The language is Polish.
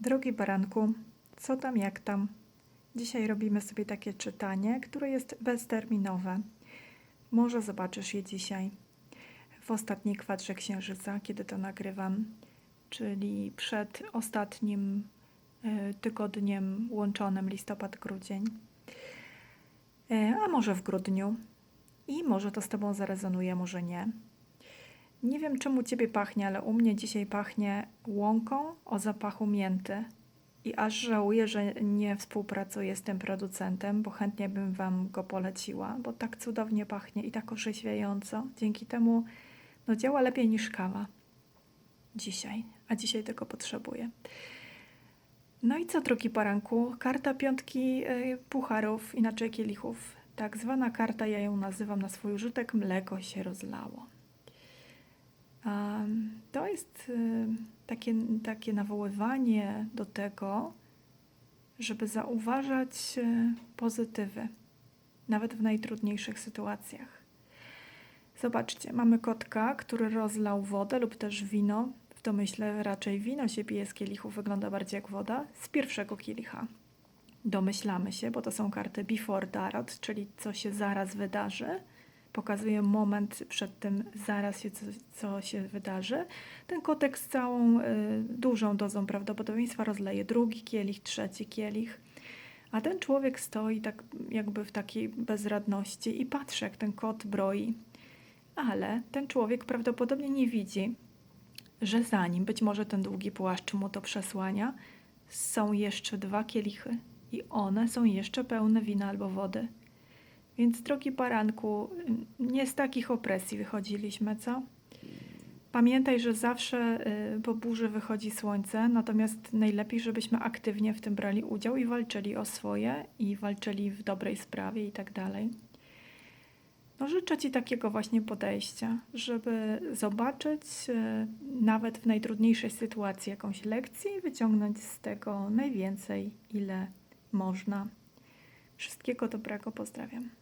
Drogi baranku, co tam, jak tam? Dzisiaj robimy sobie takie czytanie, które jest bezterminowe. Może zobaczysz je dzisiaj, w ostatniej kwadrze księżyca, kiedy to nagrywam, czyli przed ostatnim y, tygodniem łączonym listopad-grudzień, Y, a może w grudniu. I może to z Tobą zarezonuje, może nie. Nie wiem, czemu Ciebie pachnie, ale u mnie dzisiaj pachnie łąką o zapachu mięty. I aż żałuję, że nie współpracuję z tym producentem, bo chętnie bym Wam go poleciła, bo tak cudownie pachnie i tak orzeźwiająco. Dzięki temu no, działa lepiej niż kawa. Dzisiaj, a dzisiaj tego potrzebuję. No i co, drogi paranku? Karta piątki y, pucharów, inaczej kielichów. Tak zwana karta, ja ją nazywam na swój użytek, mleko się rozlało. To jest takie, takie nawoływanie do tego, żeby zauważać y, pozytywy, nawet w najtrudniejszych sytuacjach. Zobaczcie, mamy kotka, który rozlał wodę lub też wino. W domyśle raczej wino się pije z kielichu, wygląda bardziej jak woda, z pierwszego kielicha. Domyślamy się, bo to są karty before tarot, czyli co się zaraz wydarzy. Pokazuje moment przed tym zaraz się, co, co się wydarzy. Ten kotek z całą y, dużą dozą prawdopodobieństwa rozleje drugi kielich, trzeci kielich. A ten człowiek stoi tak jakby w takiej bezradności i patrzy, jak ten kot broi. Ale ten człowiek prawdopodobnie nie widzi, że za nim, być może ten długi płaszcz mu to przesłania, są jeszcze dwa kielichy i one są jeszcze pełne wina albo wody. Więc, drogi baranku, nie z takich opresji wychodziliśmy, co? Pamiętaj, że zawsze y, po burzy wychodzi słońce, natomiast najlepiej, żebyśmy aktywnie w tym brali udział i walczyli o swoje, i walczyli w dobrej sprawie i tak dalej. No, życzę Ci takiego właśnie podejścia, żeby zobaczyć e, nawet w najtrudniejszej sytuacji jakąś lekcję i wyciągnąć z tego najwięcej, ile można. Wszystkiego dobrego, pozdrawiam.